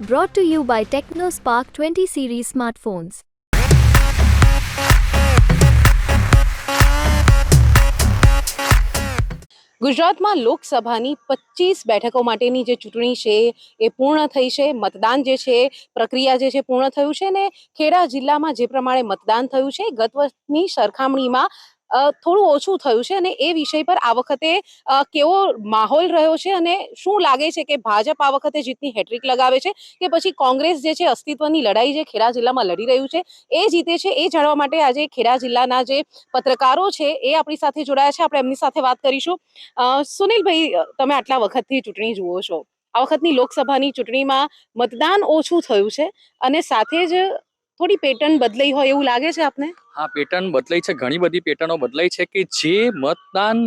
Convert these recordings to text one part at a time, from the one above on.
Brought to you by TechnoSpark 20 series smartphones. ગુજરાતમાં લોકસભાની પચીસ બેઠકો માટેની જે ચૂંટણી છે, એ પૂર્ણ થઈ છે મતદાન જે છે, પ્રક્રિયા જે છે, પૂર્ણ થયું છે ને ખેડા જિલ્લામાં જે પ્રમાણે મતદાન થયું છે, ગત વર્ષની સરખામણીમાં થોડું ઓછું થયું છે અને એ વિષય પર આ વખતે કેવો માહોલ રહ્યો છે અને શું લાગે છે કે ભાજપ આ વખતે જીતની હેટ્રિક લગાવે છે કે પછી કોંગ્રેસ જે છે અસ્તિત્વની લડાઈ જે ખેડા જિલ્લામાં લડી રહ્યું છે, એ જીતે છે, એ જાણવા માટે આજે ખેડા જિલ્લાના જે પત્રકારો છે એ આપણી સાથે જોડાયા છે. આપણે એમની સાથે વાત કરીશું. સુનિલભાઈ તમે આટલા વખતથી ચૂંટણી જુઓ છો. આ વખતની લોકસભાની ચૂંટણીમાં મતદાન ઓછું થયું છે અને સાથે જ થોડી પેટર્ન બદલાઈ હોય એવું લાગે છે આપને? હા, પેટર્ન બદલાઈ છે. ઘણી બધી પેટર્નો બદલાઈ છે કે જે મતદાન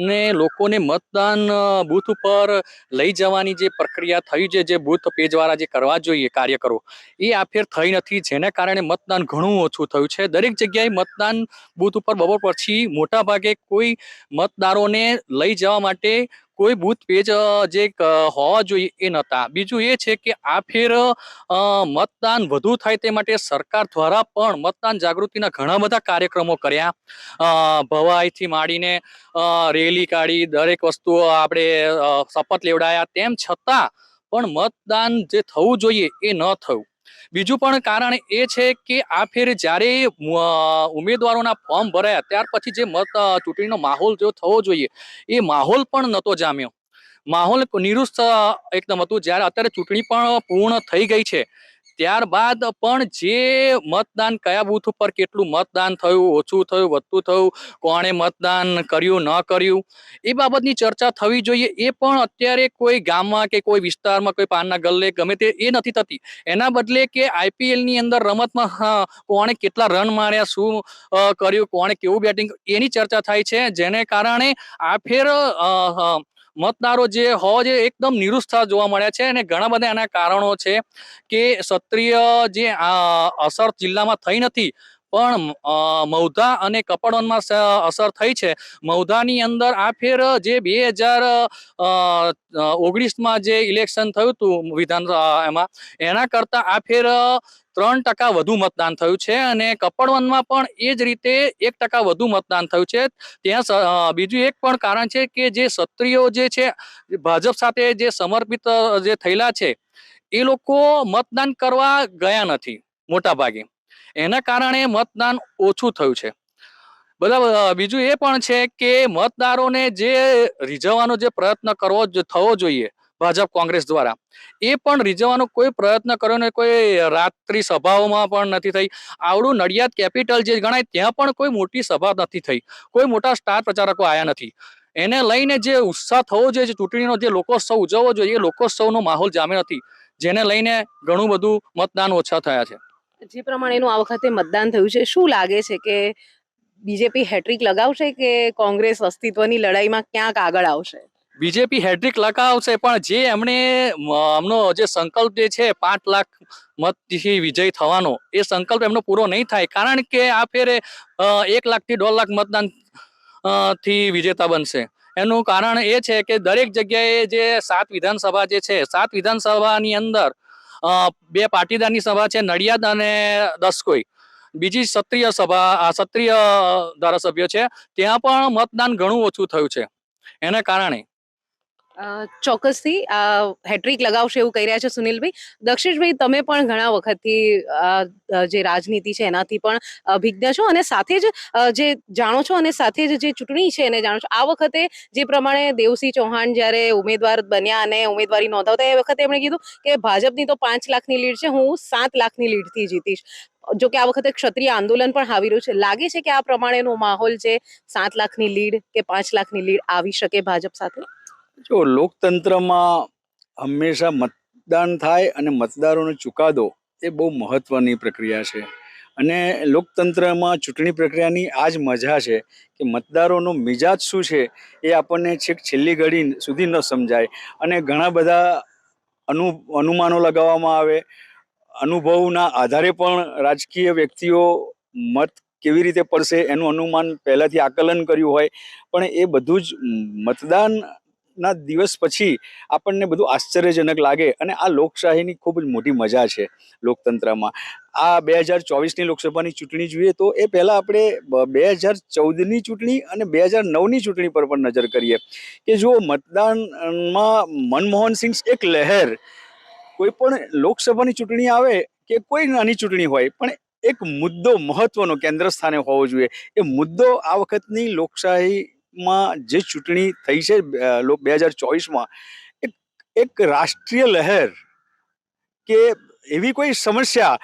ને લોકોને મતદાન બૂથ ઉપર લઈ જવાની જે પ્રક્રિયા થઈ છે, જે બૂથ પેજવાળા જે કરવા જોઈએ કાર્યકરો એ આ ફેર થઈ નથી. જેને કારણે મતદાન ઘણું ઓછું થયું છે. દરેક જગ્યાએ મતદાન બૂથ ઉપર બપોર પછી મોટાભાગે કોઈ મતદારોને લઈ જવા માટે કોઈ બૂથ પેજ જે હોવા જોઈએ એ નહોતા. બીજું એ છે કે આ ફેર મતદાન વધુ થાય તે માટે સરકાર દ્વારા પણ મતદાન જાગૃતિના ઘણા બધા કાર્યક્રમો કર્યા. ભવાઈથી માંડીને રેલી કાઢી, દરેક વસ્તુઓ આપણે શપથ લેવડાયા. તેમ છતાં પણ મતદાન જે થવું જોઈએ એ ન થયું. બીજું પણ કારણ એ છે કે આ ફેર જ્યારે ઉમેદવારોના ફોર્મ ભરાયા, ત્યાર પછી જે મત ચૂંટણીનો માહોલ જો થવો જોઈએ, એ માહોલ પણ નહોતો જામ્યો. માહોલ નિરુસ્ત એકદમ હતું. જ્યારે અત્યારે ચૂંટણી પણ પૂર્ણ થઈ ગઈ છે. ત્યારબાદ પણ જે મતદાન કયા બૂથ ઉપર કેટલું મતદાન થયું, ઓછું થયું, વધતું થયું, કોણે મતદાન કર્યું, ન કર્યું, એ બાબતની ચર્ચા થવી જોઈએ. એ પણ અત્યારે કોઈ ગામમાં કે કોઈ વિસ્તારમાં, કોઈ પાનના ગલ્લે ગમે તે, એ નથી થતી. એના બદલે કે આઈપીએલની અંદર રમતમાં કોણે કેટલા રન માર્યા, શું કર્યું, કોણે કેવું બેટિંગ એની ચર્ચા થાય છે. જેને કારણે આ ફેર મતદારો જે હોવા જે એકદમ નિરુત્સાહ જોવા મળ્યા છે અને ઘણા બધા એના કારણો છે કે ક્ષત્રિય જે અસર જિલ્લામાં થઈ નથી પણ મૌધા અને કપડવનમાં અસર થઈ છે. મૌધાની અંદર આ ફેર, જે બે હજાર ઓગણીસમાં જે ઇલેક્શન થયું હતું વિધાન એમાં, એના કરતાં આ ફેર, ત્રણ ટકા વધુ મતદાન થયું છે અને કપડવનમાં પણ એ જ રીતે એક ટકા વધુ મતદાન થયું છે. ત્યાં બીજું એક પણ કારણ છે કે જે ક્ષત્રિયો જે છે, ભાજપ સાથે જે સમર્પિત જે થયેલા છે, એ લોકો મતદાન કરવા ગયા નથી મોટા ભાગે એના કારણે મતદાન ઓછું થયું છે. બધા બીજું એ પણ છે કે મતદારોને જે રીઝવવાનો જે પ્રયત્ન કરવો થવો જોઈએ ભાજપ કોંગ્રેસ દ્વારા, એ પણ રીઝવવાનો કોઈ પ્રયત્ન કર્યો ને કોઈ રાત્રિ સભાઓમાં પણ નથી થઈ. આવડું નડિયાદ કેપિટલ જે ગણાય ત્યાં પણ કોઈ મોટી સભા નથી થઈ. કોઈ મોટા સ્ટાર પ્રચારકો આવ્યા નથી. એને લઈને જે ઉત્સાહ થવો જોઈએ ચૂંટણીનો જે લોકોત્સવ ઉજવવો જોઈએ, એ લોકોત્સવનો માહોલ જામ્યો નથી. જેને લઈને ઘણું બધું મતદાન ઓછા થયા છે. જે પ્રમાણેનું આ વખતે મતદાન થયું છે, શું લાગે છે કે બીજેપી હેટ્રિક લગાવશે કે કોંગ્રેસ અસ્તિત્વની લડાઈમાં ક્યાંક આગળ આવશે? બીજેપી હેટ્રિક લગાવશે, પણ જે એમણે એમનો જે સંકલ્પ જે છે, પાંચ લાખ મતથી વિજય થવાનો, એ સંકલ્પ એમનો પૂરો નહીં થાય, કારણ કે આ ફેરે એક લાખથી દોઢ લાખ મતદાનથી વિજેતા બનશે. એનું કારણ એ છે કે દરેક જગ્યાએ જે સાત વિધાનસભા જે છે, સાત વિધાનસભાની અંદર બે પાટીદારની સભા છે, નડિયાદ અને દસકોઈ. બીજી ક્ષત્રિય સભા ક્ષત્રિય ધારાસભ્ય છે, ત્યાં પણ મતદાન ઘણું ઓછું થયું છે. એના કારણે ચોક્કસથી હેટ્રિક લગાવશે એવું કહી રહ્યા છે સુનિલભાઈ. દક્ષિશભાઈ, તમે પણ ઘણા વખતથી જે રાજનીતિ છે એનાથી પણ અભિજ્ઞ છો અને સાથે જ જે જાણો છો અને સાથે જ જે ચૂંટણી છે એને જાણો છો. આ વખતે જે પ્રમાણે દેવસિંહ ચૌહાણ જ્યારે ઉમેદવાર બન્યા અને ઉમેદવારી નોંધાવતા, એ વખતે એમણે કીધું કે ભાજપની તો પાંચ લાખની લીડ છે, હું સાત લાખની લીડથી જીતીશ. જો કે આ વખતે ક્ષત્રિય આંદોલન પણ આવી રહ્યું છે. લાગે છે કે આ પ્રમાણેનો માહોલ છે, સાત લાખની લીડ કે પાંચ લાખની લીડ આવી શકે ભાજપ સાથે? જો લોકતંત્રમાં હંમેશા મતદાન થાય અને મતદારોનો ચુકાદો એ બહુ મહત્વની પ્રક્રિયા છે. અને લોકતંત્રમાં ચૂંટણી પ્રક્રિયાની આ જ મજા છે કે મતદારોનો મિજાજ શું છે એ આપણને છેક છેલ્લી ઘડી સુધી ન સમજાય. અને ઘણા બધા અનુ, અનુમાનો લગાવવામાં આવે. અનુભવના આધારે પણ રાજકીય વ્યક્તિઓ મત કેવી રીતે પડશે એનું અનુમાન પહેલાંથી આકલન કર્યું હોય. પણ એ બધું જ મતદાન ના દિવસ પછી આપણને બધું આશ્ચર્યજનક લાગે અને આ લોકશાહીની ખૂબ જ મોટી મજા છે લોકતંત્રમાં. આ બે હજાર ચોવીસની લોકસભાની ચૂંટણી જોઈએ તો એ પહેલાં આપણે બે હજાર ચૌદની ચૂંટણી અને બે હજાર નવની ચૂંટણી પર પણ નજર કરીએ. કે જો મતદાનમાં મનમોહન સિંહ એક લહેર. કોઈ પણ લોકસભાની ચૂંટણી આવે કે કોઈ નાની ચૂંટણી હોય, પણ એક મુદ્દો મહત્વનો કેન્દ્ર સ્થાને હોવો જોઈએ. એ મુદ્દો આ વખતની લોકશાહીમાં જે ચૂંટણી થઈ છે બે હજાર ચોવીસમાં, એક એક રાષ્ટ્રીય લહેર કે એવી કોઈ સમસ્યા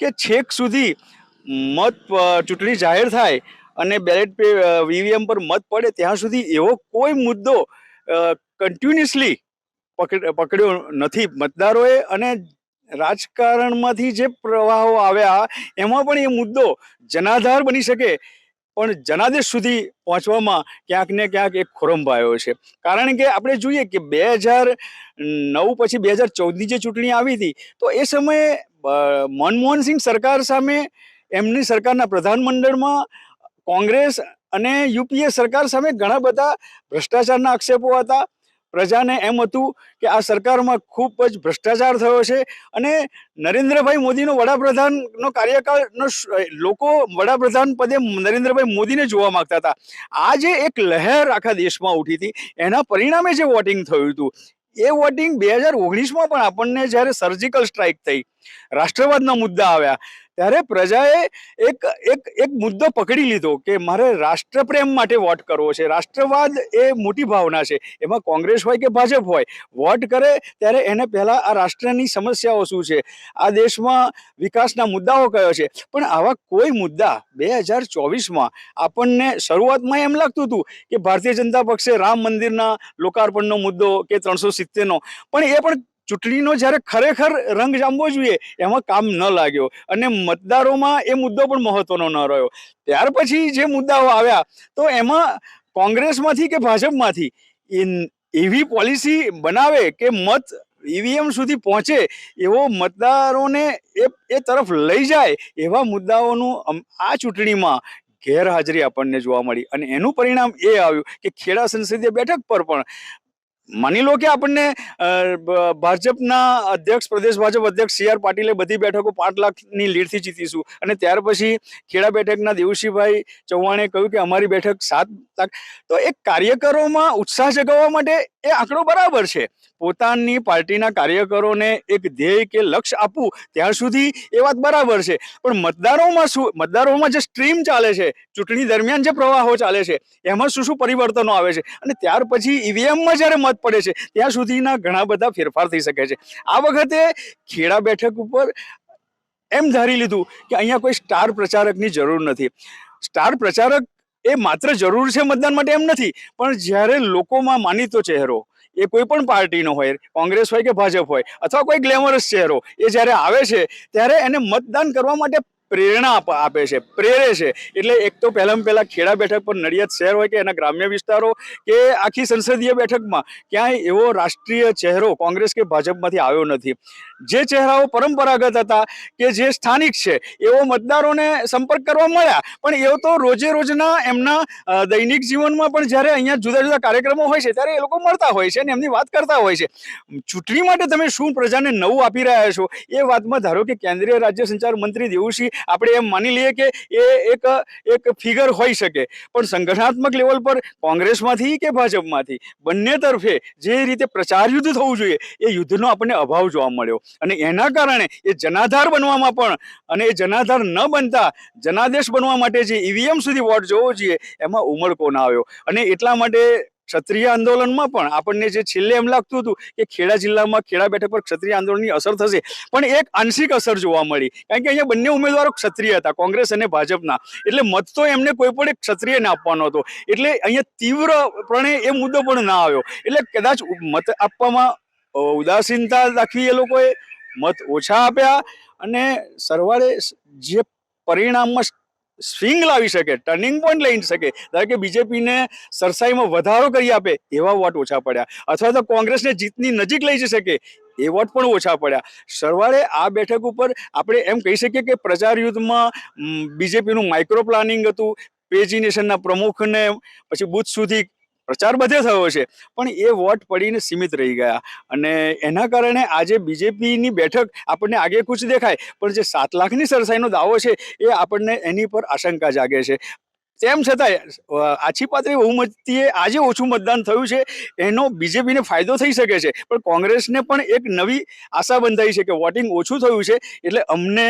કે છેક સુધી મત ચૂંટણી જાહેર થાય અને બેલેટ પે વીવીએમ પર મત પડે ત્યાં સુધી એવો કોઈ મુદ્દો કન્ટિન્યુઅસલી પકડ, પકડ્યો નથી. મતદારોએ અને રાજકારણમાંથી જે પ્રવાહો આવ્યા, એમાં પણ એ મુદ્દો જનાધાર બની શકે પણ જનાદેશ સુધી પહોંચવામાં ક્યાંક ને ક્યાંક એક ખોરંભાયો છે. કારણ કે આપણે જોઈએ કે બે હજાર નવ પછી બે હજાર ચૌદની જે ચૂંટણી આવી હતી, તો એ સમયે મનમોહનસિંહ મનમોહન સિંહ સરકાર સામે, એમની સરકારના પ્રધાનમંડળમાં કોંગ્રેસ અને યુપીએ સરકાર સામે ઘણા બધા ભ્રષ્ટાચારના આક્ષેપો હતા. પ્રજાને એમ હતું કે આ સરકારમાં ખૂબ જ ભ્રષ્ટાચાર થયો છે અને નરેન્દ્રભાઈ મોદીનો વડાપ્રધાનનો કાર્યકાળનો લોકો વડાપ્રધાન પદે નરેન્દ્રભાઈ મોદીને જોવા માંગતા હતા. આ જે એક લહેર આખા દેશમાં ઉઠી હતી. એના પરિણામે જે વોટિંગ થયું હતું, એ વોટિંગ બે હજાર ઓગણીસમાં પણ આપણને જ્યારે સર્જિકલ સ્ટ્રાઇક થઈ, રાષ્ટ્રવાદના મુદ્દા આવ્યા ત્યારે પ્રજાએ એક એક એક મુદ્દો પકડી લીધો કે મારે રાષ્ટ્રપ્રેમ માટે વોટ કરવો છે. રાષ્ટ્રવાદ એ મોટી ભાવના છે. એમાં કોંગ્રેસ હોય કે ભાજપ હોય વોટ કરે ત્યારે એને પહેલાં આ રાષ્ટ્રની સમસ્યાઓ શું છે? આ દેશમાં વિકાસના મુદ્દાઓ કયો છે? પણ આવા કોઈ મુદ્દા બે હજાર ચોવીસમાં આપણને શરૂઆતમાં એમ લાગતું હતું કે ભારતીય જનતા પક્ષે રામ મંદિરના લોકાર્પણનો મુદ્દો કે ત્રણસો સિત્તેરનો. પણ એ પણ ચૂંટણીનો જ્યારે ખરેખર રંગ જામવો જોઈએ, એમાં કામ ન લાગ્યો. અને મતદારોમાં એ મુદ્દો પણ મહત્વનો ન રહ્યો. ત્યાર પછી જે મુદ્દાઓ આવ્યા, તો એમાં કોંગ્રેસમાંથી કે ભાજપમાંથી? એવી પોલિસી બનાવે કે મત ઈવીએમ સુધી પહોંચે, એવો મતદારોને એ એ તરફ લઈ જાય, એવા મુદ્દાઓનું આ ચૂંટણીમાં ગેરહાજરી આપણને જોવા મળી. અને એનું પરિણામ એ આવ્યું કે ખેડા સંસદીય બેઠક પર પણ માની લો કે આપણને ભાજપના અધ્યક્ષ, પ્રદેશ ભાજપ અધ્યક્ષ સી આર પાટીલે બધી બેઠકો પાંચ લાખની લીડથી જીતીશું. અને ત્યાર પછી ખેડા બેઠકના દેવશીભાઈ ચૌહાણે કહ્યું કે અમારી બેઠક સાત લાખ. તો એક કાર્યકરોમાં ઉત્સાહ જગાવવા માટે એ આંકડો બરાબર છે. પોતાની પાર્ટીના કાર્યકરોને એક ધ્યેય કે લક્ષ્ય આપવું ત્યાં સુધી એ વાત બરાબર છે. પણ મતદારોમાં શું, મતદારોમાં જે સ્ટ્રીમ ચાલે છે, ચૂંટણી દરમિયાન જે પ્રવાહો ચાલે છે, એમાં શું શું પરિવર્તનો આવે છે? અને ત્યાર પછી ઈવીએમમાં જ્યારે મત પડે છે, ત્યાં સુધીના ઘણા બધા ફેરફાર થઈ શકે છે. આ વખતે ખેડા બેઠક ઉપર એમ ધારી લીધું કે અહીંયા કોઈ સ્ટાર પ્રચારકની જરૂર નથી. સ્ટાર પ્રચારક એ માત્ર જરૂર છે મતદાન માટે એમ નથી, પણ જ્યારે લોકોમાં માનીતો ચહેરો, એ કોઈ પણ પાર્ટીનો હોય, કોંગ્રેસ હોય કે ભાજપ હોય, અથવા કોઈ ગ્લેમરસ ચહેરો, એ જ્યારે આવે છે, ત્યારે એને મતદાન કરવા માટે પ્રેરણા આપે છે, પ્રેરે છે. એટલે એક તો પહેલાં પહેલા ખેડા બેઠક પર નડિયાદ શહેર હોય કે એના ગ્રામ્ય વિસ્તારો કે આખી સંસદીય બેઠકમાં ક્યાંય એવો રાષ્ટ્રીય ચહેરો કોંગ્રેસ કે ભાજપમાંથી આવ્યો નથી. જે ચહેરાઓ પરંપરાગત હતા કે જે સ્થાનિક છે, એવો મતદારોને સંપર્ક કરવા મળ્યા. પણ એવો તો રોજે રોજના એમના દૈનિક જીવનમાં પણ જ્યારે અહીંયા જુદા જુદા કાર્યક્રમો હોય છે, ત્યારે એ લોકો મળતા હોય છે અને એમની વાત કરતા હોય છે. ચૂંટણી માટે તમે શું પ્રજાને નવું આપી રહ્યા છો? એ વાતમાં ધારો કે કેન્દ્રીય રાજ્ય સંચાર મંત્રી દેવુસિંહ આપણે એમ માની લઈએ કે એ એક એક ફિગર હોઈ શકે. પણ સંગઠનાત્મક લેવલ પર કોંગ્રેસમાંથી કે ભાજપમાંથી બંને તરફે જે રીતે પ્રચાર યુદ્ધ થવું જોઈએ, એ યુદ્ધનો આપણને અભાવ જોવા મળ્યો. અને એના કારણે એ જનાધાર બનવામાં પણ, અને એ જનાધાર ન બનતા જનાદેશ બનવા માટે જે ઈવીએમ સુધી વોટ જોવો જોઈએ, એમાં ઉમળકો ના આવ્યો. અને એટલા માટે ક્ષત્રિય આંદોલનમાં પણ આપણને જે છેલ્લે એમ લાગતું હતું કે ખેડા જિલ્લામાં ખેડા બેઠક પર ક્ષત્રિય આંદોલનની અસર થશે, પણ એક આંશિક અસર જોવા મળી. કારણ કે અહીંયા બંને ઉમેદવારો ક્ષત્રિય હતા, કોંગ્રેસ અને ભાજપના. એટલે મત તો એમને કોઈ પણ એક ક્ષત્રિયને આપવાનો હતો. એટલે અહીંયા તીવ્રપણે એ મુદ્દો પણ ના આવ્યો. એટલે કદાચ મત આપવામાં ઉદાસીનતા દાખવી એ લોકોએ મત ઓછા આપ્યા અને સરવાળે જે પરિણામમાં સ્વિંગ લાવી શકે, ટર્નિંગ પોઈન્ટ લઈ શકે. ધારો કે બીજેપીને સરસાઈમાં વધારો કરી આપે, એવા વોટ ઓછા પડ્યા. અથવા તો કોંગ્રેસને જીતની નજીક લઈ જઈ શકે, એ વોટ પણ ઓછા પડ્યા. સરવાળે આ બેઠક ઉપર આપણે એમ કહી શકીએ કે પ્રચાર યુદ્ધમાં બીજેપીનું માઇક્રો પ્લાનિંગ હતું પેજિનેશનના પ્રમુખને, પછી બુથ સુધી પ્રચાર બધે થયો છે પણ એ વોટ પડીને સીમિત રહી ગયા. અને એના કારણે આજે બીજેપીની બેઠક આપણને આગે કૂચ દેખાય. પણ જે સાત લાખની સરસાઈનો દાવો છે, એ આપણને એની પર આશંકા જાગે છે. તેમ છતાંય આછી પાત્રી બહુમતીએ આજે ઓછું મતદાન થયું છે. એનો બીજેપીને ફાયદો થઈ શકે છે. પણ કોંગ્રેસને પણ એક નવી આશા બંધાઈ છે કે વોટિંગ ઓછું થયું છે. એટલે અમને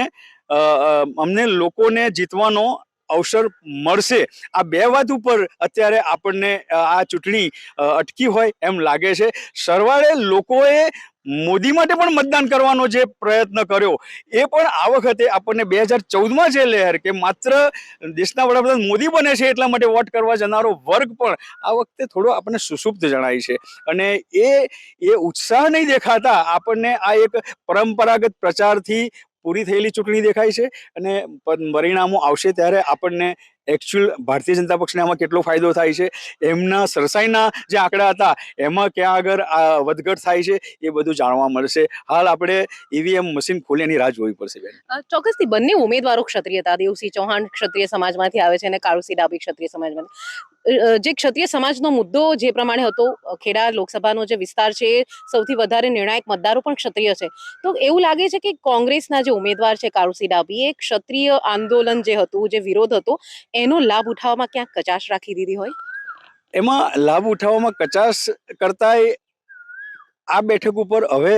અમને લોકોને જીતવાનો અવસર મળશે. આ બે વાત ઉપર અત્યારે આપણને આ ચૂંટણી અટકી હોય એમ લાગે છે. સરવાળે લોકોએ મોદી માટે પણ મતદાન કરવાનો જે પ્રયત્ન કર્યો, એ પણ આ વખતે આપણને બે હજાર ચૌદમાં જે લહેર કે માત્ર દેશના વડાપ્રધાન મોદી બને છે એટલા માટે વોટ કરવા જનારો વર્ગ પણ આ વખતે થોડો આપણને સુસુપ્ત જણાય છે. અને એ એ ઉત્સાહ નહીં દેખાતા આપણને આ એક પરંપરાગત પ્રચારથી પૂરી થયેલી ચૂંટણી દેખાય છે અને પરિણામો આવશે ત્યારે આપણને એકચ્યુઅલ ભારતીય જનતા પક્ષને આમાં કેટલો ફાયદો થાય છે, એમના સરસાઈના જે આંકડા હતા, એમાં ક્યાં આગળ વધઘટ થાય છે, એ બધું જાણવા મળશે. હાલ આપણે ઈવીએમ મશીન ખોલી રાહ જોવી પડશે બેન. ચોક્કસથી બંને ઉમેદવારો ક્ષત્રિય હતા. દેવસિંહ ચૌહાણ ક્ષત્રિય સમાજમાંથી આવે છે અને કાળુસિંહ ડાબી ક્ષત્રિય સમાજમાંથી. જે ક્ષત્રિય સમાજનો મુદ્દો જે પ્રમાણે હતો ખેડા લોકસભાનો જે વિસ્તાર છે, એ સૌથી વધારે નિર્ણાયક મતદારો પણ ક્ષત્રિય છે. તો એવું લાગે છે કે કોંગ્રેસના જે ઉમેદવાર છે કારુસી ડાબી એ ક્ષત્રિય આંદોલન જે હતું, જે વિરોધ હતો એનો લાભ ઉઠાવવામાં ક્યાંક કચાશ રાખી દીધી હોય? એમાં લાભ ઉઠાવવામાં કચાશ કરતાંય આ બેઠક ઉપર હવે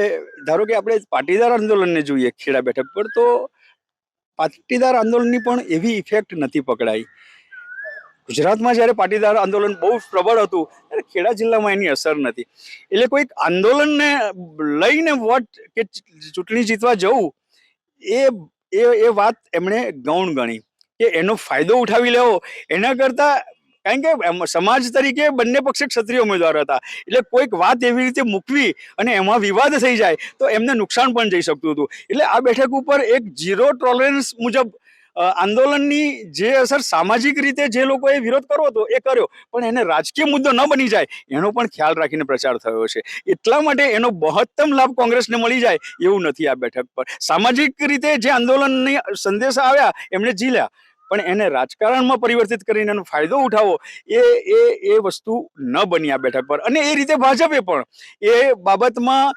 ધારો કે આપણે પાટીદાર આંદોલનને જોઈએ, ખેડા બેઠક પર, તો પાટીદાર આંદોલનની પણ એવી ઇફેક્ટ નથી પકડાઈ. ગુજરાતમાં જ્યારે પાટીદાર આંદોલન બહુ પ્રબળ હતું, ત્યારે ખેડા જિલ્લામાં એની અસર નથી. એટલે કોઈક આંદોલનને લઈને વોટ કે ચૂંટણી જીતવા જવું એ એ વાત એમણે ગૌણ ગણી. કે એનો ફાયદો ઉઠાવી લેવો. એના કરતાં કારણ કે સમાજ તરીકે બંને પક્ષે ક્ષત્રિય ઉમેદવાર હતા. એટલે કોઈક વાત એવી રીતે મૂકવી અને એમાં વિવાદ થઈ જાય, તો એમને નુકસાન પણ જઈ શકતું હતું. એટલે આ બેઠક ઉપર એક ઝીરો ટોલરન્સ મુજબ આંદોલનની જે અસર સામાજિક રીતે જે લોકોએ વિરોધ કરવો હતો એ કર્યો. પણ એને રાજકીય મુદ્દો ન બની જાય, એનો પણ ખ્યાલ રાખીને પ્રચાર થયો છે. એટલા માટે એનો મહત્તમ લાભ કોંગ્રેસને મળી જાય એવું નથી આ બેઠક પર. સામાજિક રીતે જે આંદોલનની સંદેશા આવ્યા, એમણે ઝીલ્યા પણ એને રાજકારણમાં પરિવર્તિત કરીને એનો ફાયદો ઉઠાવો એ એ એ વસ્તુ ન બની આ બેઠક પર. અને એ રીતે ભાજપે પણ એ બાબતમાં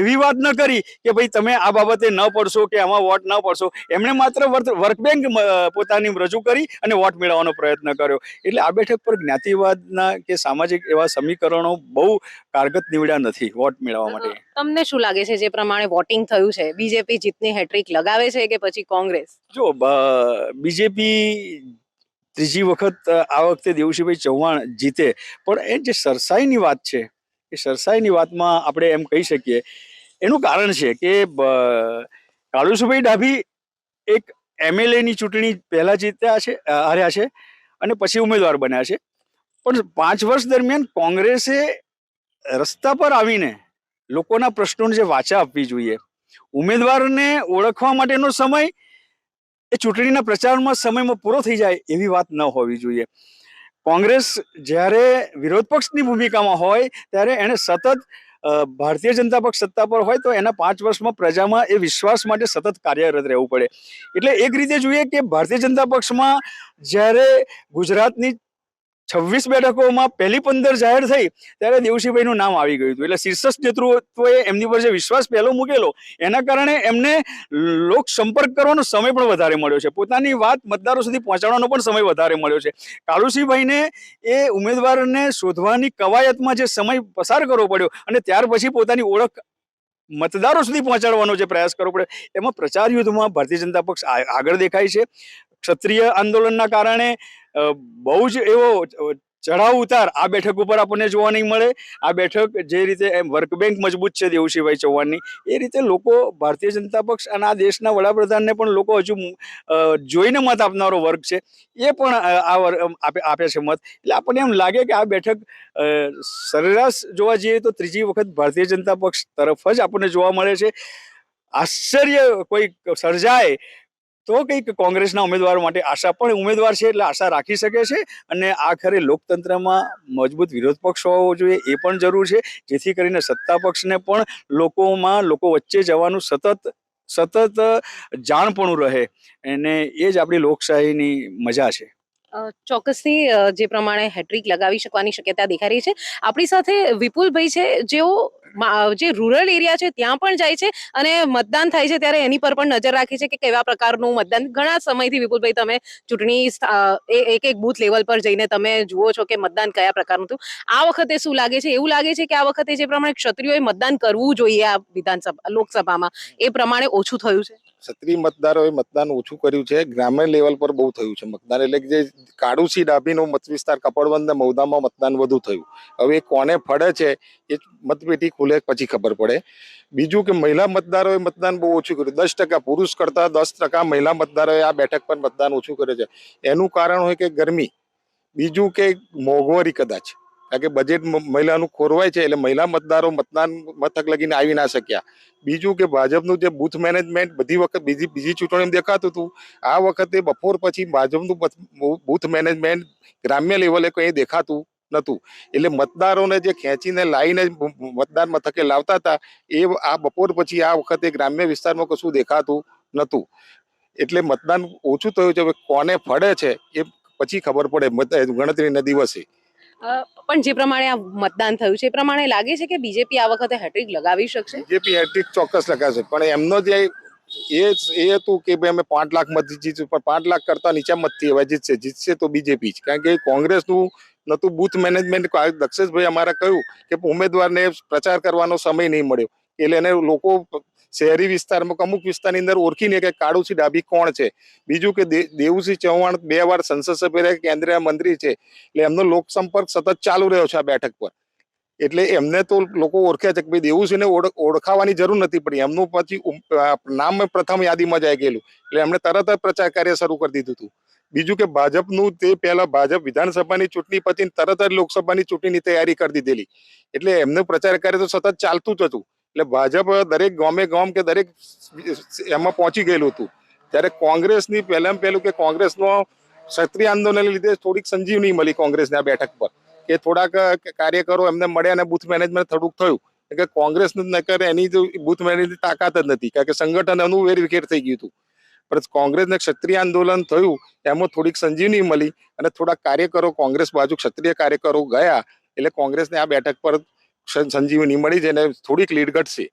એવી વાત ન કરી કે ભાઈ તમે આ બાબતે ન પડશો કે આમાં વોટ ન પડશો. એમણે માત્ર વર્ક વર્ક બેંક પોતાની રજૂ કરી અને વોટ મેળવવાનો પ્રયત્ન કર્યો. એટલે આ બેઠક પર જ્ઞાતિવાદના કે સામાજિક એવા સમીકરણો બહુ કારગત નીવડ્યા નથી વોટ મેળવવા માટે. તમને શું લાગે છે જે પ્રમાણે વોટિંગ થયું છે? બીજેપી જીતની હેટ્રિક લગાવે છે કે પછી કોંગ્રેસ? જો બીજેપી ત્રીજી વખત આ વખતે દેવુસિંહભાઈ ચૌહાણ જીતે. પણ એ જે સરસાઈની વાત છે, એ સરસાઈની વાતમાં આપણે એમ કહી શકીએ, એનું કારણ છે કે કાળુસુભાઈ ડાભી એક એમએલએ ની ચૂંટણી પહેલા જીત્યા છે હાર્યા છે અને પછી ઉમેદવાર બન્યા છે. પણ પાંચ વર્ષ દરમિયાન કોંગ્રેસે રસ્તા પર આવીને લોકોના પ્રશ્નોને જે વાચા આપવી જોઈએ. ઉમેદવારને ઓળખવા માટેનો સમય એ ચૂંટણીના પ્રચારમાં સમયમાં પૂરો થઈ જાય એવી વાત ન હોવી જોઈએ. કોંગ્રેસ જ્યારે વિરોધ પક્ષની ભૂમિકામાં હોય ત્યારે એણે સતત ભારતીય જનતા પક્ષ સત્તા પર હોય તો એના પાંચ વર્ષમાં પ્રજામાં એ વિશ્વાસ માટે સતત કાર્યરત રહેવું પડે. એટલે એક રીતે જોઈએ કે ભારતીય જનતા પક્ષમાં જ્યારે ગુજરાતની છવ્વીસ બેઠકોમાં પહેલી પંદર જાહેર થઈ, ત્યારે દેવશીભાઈનું નામ આવી ગયું હતું. એટલે શીર્ષસ્થ નેતૃત્વએ એમની પર જે વિશ્વાસ પહેલો મૂકેલો, એના કારણે એમને લોક સંપર્ક કરવાનો સમય પણ વધારે મળ્યો છે. પોતાની વાત મતદારો સુધી પહોંચાડવાનો પણ સમય વધારે મળ્યો છે. કાળુસિંહભાઈને એ ઉમેદવારને શોધવાની કવાયતમાં જે સમય પસાર કરવો પડ્યો અને ત્યાર પછી પોતાની ઓળખ મતદારો સુધી પહોંચાડવાનો જે પ્રયાસ કરવો પડ્યો, એમાં પ્રચાર યુદ્ધમાં ભારતીય જનતા પક્ષ આગળ દેખાય છે. ક્ષત્રિય આંદોલનના કારણે બહુ જ એવો ચઢાવ ઉતાર આ બેઠક ઉપર આપણને જોવા નહીં મળે. આ બેઠક જે રીતે એમ વર્ક બેંક મજબૂત છે દેવુસિંહભાઈ ચૌહાણની, એ રીતે લોકો ભારતીય જનતા પક્ષ અને આ દેશના વડાપ્રધાનને પણ લોકો હજુ જોઈને મત આપનારો વર્ગ છે. એ પણ આ વર્ગ આપે આપે છે મત. એટલે આપણને એમ લાગે કે આ બેઠક સરેરાશ જોવા જઈએ તો ત્રીજી વખત ભારતીય જનતા પક્ષ તરફ જ આપણને જોવા મળે છે. આશ્ચર્ય કોઈ સર્જાય તો કંઈક કોંગ્રેસના ઉમેદવારો માટે આશા પણ ઉમેદવાર છે એટલે આશા રાખી શકે છે અને આખરે લોકતંત્રમાં મજબૂત વિરોધ પક્ષ હોવો જોઈએ એ પણ જરૂર છે. જેથી કરીને સત્તા પક્ષને પણ લોકોમાં, લોકો વચ્ચે જવાનું સતત સતત જાણપણું રહે. અને એ જ આપણી લોકશાહીની મજા છે. ચોક્કસથી જે પ્રમાણે હેટ્રિક લગાવી શકવાની શક્યતા દેખાઈ રહી છે. આપણી સાથે વિપુલભાઈ છે, જેઓ જે રૂરલ એરિયા છે, ત્યાં પણ જાય છે અને મતદાન થાય છે ત્યારે એની પર પણ નજર રાખે છે કે કેવા પ્રકારનું મતદાન. ઘણા સમયથી વિપુલભાઈ, તમે ચૂંટણી એક એક બૂથ લેવલ પર જઈને તમે જુઓ છો કે મતદાન કયા પ્રકારનું હતું. આ વખતે શું લાગે છે? એવું લાગે છે કે આ વખતે જે પ્રમાણે ક્ષત્રિયોએ મતદાન કરવું જોઈએ આ વિધાનસભા, લોકસભામાં, એ પ્રમાણે ઓછું થયું છે? ક્ષત્રિય મતદારોએ મતદાન ઓછું કર્યું છે. ગ્રામ્ય લેવલ પર બહુ થયું છે મતદાન. એટલે કે જે કાડુસી ડાભીનો મત વિસ્તાર કપડવંદ ને મૌદામાં મતદાન વધુ થયું. હવે કોને ફળે છે એ મતપેટી ખુલે પછી ખબર પડે. બીજું કે મહિલા મતદારોએ મતદાન બહુ ઓછું કર્યું. દસ ટકા પુરુષ કરતાં દસ ટકા મહિલા મતદારોએ આ બેઠક પર મતદાન ઓછું કરે છે. એનું કારણ હોય કે ગરમી. બીજું કે મોંઘવારી કદાચ. કારણ કે બજેટ મહિલાનું ખોરવાય છે એટલે મહિલા મતદારો મતદાન મથક લગીને આવી ના શક્યા. બીજું કે ભાજપનું જે બૂથ મેનેજમેન્ટ બધી વખત બીજી બીજી ચૂંટણીમાં દેખાતું હતું, આ વખતે બપોર પછી ભાજપનું બથ- મેનેજમેન્ટ ગ્રામ્ય લેવલે કંઈ દેખાતું નતું એટલે મતદારોને જે ખેંચીને લાવીને મતદાન મથકે લાવતા હતા, એ આ બપોર પછી આ વખતે ગ્રામ્ય વિસ્તારમાં કશું દેખાતું નતું એટલે મતદાન ઓછું થયું છે કોને ફળે છે એ પછી ખબર પડે ગણતરીના દિવસે. પણ જે પ્રમાણે આ મતદાન થયું છે, એ પ્રમાણે લાગે છે કે બીજેપી આ વખતે હેટ્રિક લગાવી શકશે? બીજેપી હેટ્રિક ચોક્કસ લગાશે પણ એમનો જે એ એ હતું કે ભાઈ અમે પાંચ લાખ મત જીતશું પણ પાંચ લાખ કરતા નીચા મતથી એવા જીતશે. જીતશે તો બીજેપી જ. કારણ કે કોંગ્રેસનું નતું બૂથ મેનેજમેન્ટ. દક્ષેશભાઈ અમારે કહ્યું કે ઉમેદવારને પ્રચાર કરવાનો સમય નહીં મળ્યો. એટલે એને લોકો શહેરી વિસ્તારમાં અમુક વિસ્તારની અંદર ઓળખીને કે કાળુસિંહ ડાભી કોણ છે? બીજું કે દેવુસિંહ ચૌહાણ બે વાર સંસદ સભ્ય કેન્દ્રીય મંત્રી છે. એટલે એમનો લોકસંપર્ક સતત ચાલુ રહ્યો છે આ બેઠક પર. એટલે એમને તો લોકો ઓળખે છે કે ભાઈ દેવુસિંહને ઓળખાવાની જરૂર નથી પડી. એમનું પછી નામ પ્રથમ યાદીમાં જ આવી ગયેલું. એટલે એમણે તરત જ પ્રચાર કાર્ય શરૂ કરી દીધું હતું. બીજું કે ભાજપનું તે પહેલા ભાજપ વિધાનસભાની ચૂંટણી પછી તરત જ લોકસભાની ચૂંટણીની તૈયારી કરી દીધેલી. એટલે એમનું પ્રચાર કાર્ય તો સતત ચાલતું જ હતું. એટલે ભાજપ દરેક ગામે ગામ કે દરેક એમાં પહોંચી ગયેલું હતું. ત્યારે કોંગ્રેસની પહેલાં પહેલું કે કોંગ્રેસનો ક્ષત્રિય આંદોલનને લીધે થોડીક સંજીવની મળી કોંગ્રેસને આ બેઠક પર. કે થોડાક કાર્યકરો એમને મળ્યા અને બુથ મેનેજમેન્ટ થોડુંક થયું. કે કોંગ્રેસનું જ નકર એની જો બુથ મેનેજની તાકાત જ નથી. કારણ કે સંગઠન એનું વેરવિખેર થઈ ગયું હતું. પણ કોંગ્રેસને ક્ષત્રિય આંદોલન થયું, એમાં થોડીક સંજીવની મળી અને થોડાક કાર્યકરો કોંગ્રેસ બાજુ ક્ષત્રિય કાર્યકરો ગયા. એટલે કોંગ્રેસને આ બેઠક પર સંજીવની મળી છે અને થોડીક લીડ ઘટશે.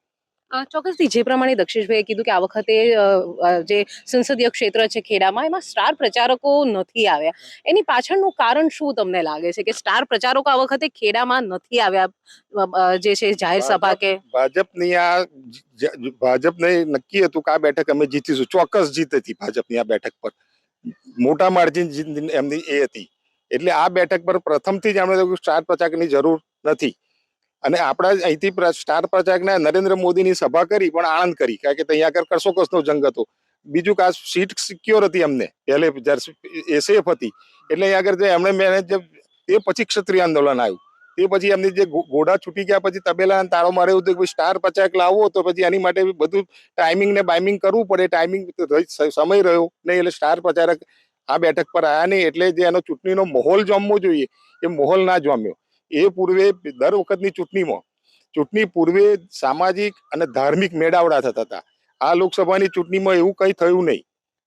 ચોક્કસથી. જે પ્રમાણે દક્ષેશભાઈએ કીધું કે આ વખતે જે સંસદીય ક્ષેત્ર છે ખેડામાં એમાં સ્ટાર પ્રચારકો નથી આવ્યા. એની પાછળનું કારણ શું તમને લાગે છે કે સ્ટાર પ્રચારકો આ વખતે ખેડામાં નથી આવ્યા? જે છે જાહેર સભા કે ભાજપની આ ભાજપને નક્કી હતું કે આ બેઠક અમે જીતીશું. ચોક્કસ જીત હતી ભાજપની આ બેઠક પર. મોટા માર્જિન એમની એ હતી. એટલે આ બેઠક પર પ્રથમથી જ એમણે સ્ટાર પ્રચારકની જરૂર નથી. અને આપણા અહીંથી સ્ટાર પ્રચારકને નરેન્દ્ર મોદીની સભા કરી, પણ આણંદ કરી, કારણ કે ત્યાં આગળ કરસો કસનો જંગ હતો. બીજું કે આ સીટ સિક્યોર હતી અમને પહેલે એ સેફ હતી. એટલે અહીં આગળ જે એમણે મેનેજ એ પછી ક્ષત્રિય આંદોલન આવ્યું. તે પછી એમની જે ઘોડા છૂટી ગયા પછી તબેલા તાળો મારે એવું કે સ્ટાર પ્રચારક લાવવો તો પછી એની માટે બધું ટાઈમિંગ ને બાઇમિંગ કરવું પડે. ટાઈમિંગ સમય રહ્યો નહીં, એટલે સ્ટાર પ્રચારક આ બેઠક પર આવ્યા નહીં, એટલે જે એનો ચૂંટણીનો માહોલ જમવો જોઈએ, એ માહોલ ના જામ્યો. એ પૂર્વે દર વખતની ચૂંટણીમાં ચૂંટણી પૂર્વે સામાજિક અને ધાર્મિક મેળાવડા થતા હતા. આ લોકસભાની ચૂંટણીમાં એવું કંઈ થયું નહીં.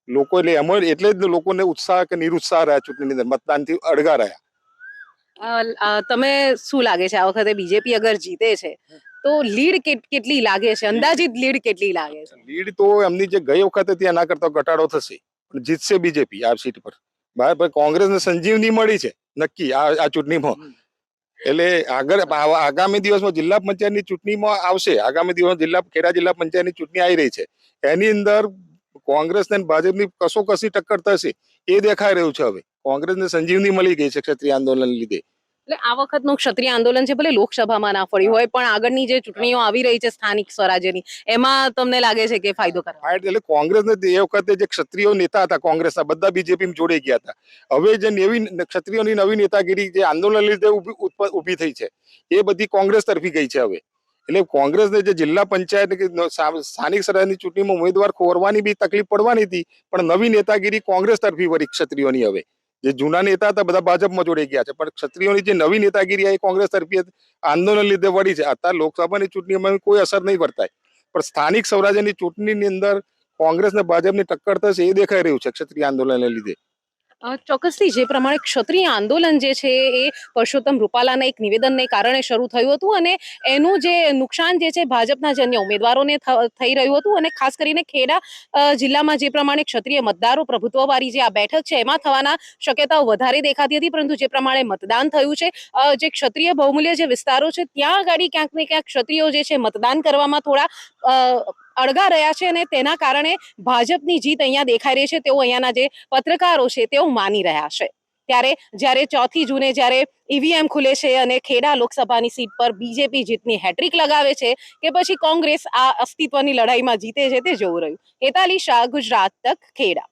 લોકો એટલે એમ એટલે જ લોકોને ઉત્સાહ કે નિરુત્સાહ રહ્યા ચૂંટણીની અંદર મતદાનથી અડગા રહ્યા. તમે શું લાગે છે? આ વખતે બીજેપી અગર જીતે છે તો લીડ કેટલી લાગે છે? અંદાજિત લીડ કેટલી લાગે છે? લીડ તો એમની જે ગઈ વખતે હતી એના કરતા ઘટાડો થશે. પણ જીતશે બીજેપી આ સીટ પર. બરાબર કોંગ્રેસને સંજીવની મળી છે નક્કી આ આ ચૂંટણીમાં. એટલે આગળ આગામી દિવસમાં જિલ્લા પંચાયતની ચૂંટણીમાં આવશે. આગામી દિવસમાં જિલ્લા, ખેડા જિલ્લા પંચાયતની ચૂંટણી આવી રહી છે. એની અંદર કોંગ્રેસ ને ભાજપની કશો કસી ટક્કર થશે. એ દેખાઈ રહ્યું છે હવે. કોંગ્રેસને સંજીવની મળી ગઈ છે ક્ષત્રિય આંદોલન લીધે. એટલે આ વખતનું ક્ષત્રિય આંદોલન છે, ભલે લોકસભામાં ના ફળ્યું હોય, પણ આગળની જે ચૂંટણીઓ આવી રહી છે, સ્થાનિક સ્વરાજ્યની, એમાં તમને લાગે છે કે ફાયદો કરવા એટલે કોંગ્રેસને એ વખતે જે ક્ષત્રિયો નેતા હતા કોંગ્રેસના બધા બીજેપી જોડે ગયા હતા. હવે જે નવી ક્ષત્રિયોની નવી નેતાગીરી જે આંદોલન લીધે ઊભી- થઈ છે, એ બધી કોંગ્રેસ તરફી ગઈ છે હવે. એટલે કોંગ્રેસને જે જિલ્લા પંચાયત સ્થાનિક સ્વરાજની ચૂંટણીમાં ઉમેદવાર ખોરવાની બી તકલીફ પડવાની હતી, પણ નવી નેતાગીરી કોંગ્રેસ તરફી વળી ક્ષત્રિયોની હવે. જે જૂના નેતા હતા, બધા ભાજપમાં જોડાઈ ગયા છે. પણ ક્ષત્રિયોની જે નવી નેતાગીરી એ કોંગ્રેસ તરફી આંદોલન લીધે વળી છે. અત્યારે લોકસભાની ચૂંટણીમાં કોઈ અસર નહીં વર્તાય. પણ સ્થાનિક સ્વરાજ્યની ચૂંટણીની અંદર કોંગ્રેસ ને ભાજપની ટક્કર થશે એ દેખાઈ રહ્યું છે ક્ષત્રિય આંદોલનને લીધે. ચોક્કસથી જે પ્રમાણે ક્ષત્રિય આંદોલન જે છે એ પરસોત્તમ રૂપાલાના એક નિવેદનને કારણે શરૂ થયું હતું અને એનું જે નુકસાન જે છે ભાજપના જન્ય ઉમેદવારોને થઈ રહ્યું હતું અને ખાસ કરીને ખેડા જિલ્લામાં જે પ્રમાણે ક્ષત્રિય મતદારો પ્રભુત્વવાળી જે આ બેઠક છે એમાં થવાના શક્યતાઓ વધારે દેખાતી હતી, પરંતુ જે પ્રમાણે મતદાન થયું છે જે ક્ષત્રિય બહુમૂલ્ય જે વિસ્તારો છે, ત્યાં આગળ ક્યાંક ને ક્યાંક ક્ષત્રિયો જે છે મતદાન કરવામાં થોડા અળગા રહ્યા છે અને તેના કારણે ભાજપની જીત અહીંયા દેખાઈ રહી છે. તેઓ અહીંયાના જે પત્રકારો છે તેઓ માની રહ્યા છે. ત્યારે જ્યારે ચોથી જૂને જ્યારે ઈવીએમ ખુલે છે અને ખેડા લોકસભાની સીટ પર બીજેપી જીતની હેટ્રિક લગાવે છે કે પછી કોંગ્રેસ આ અસ્તિત્વની લડાઈમાં જીતે છે તે જોવું રહ્યું. હેતાલી શાહ, ગુજરાત તક, ખેડા.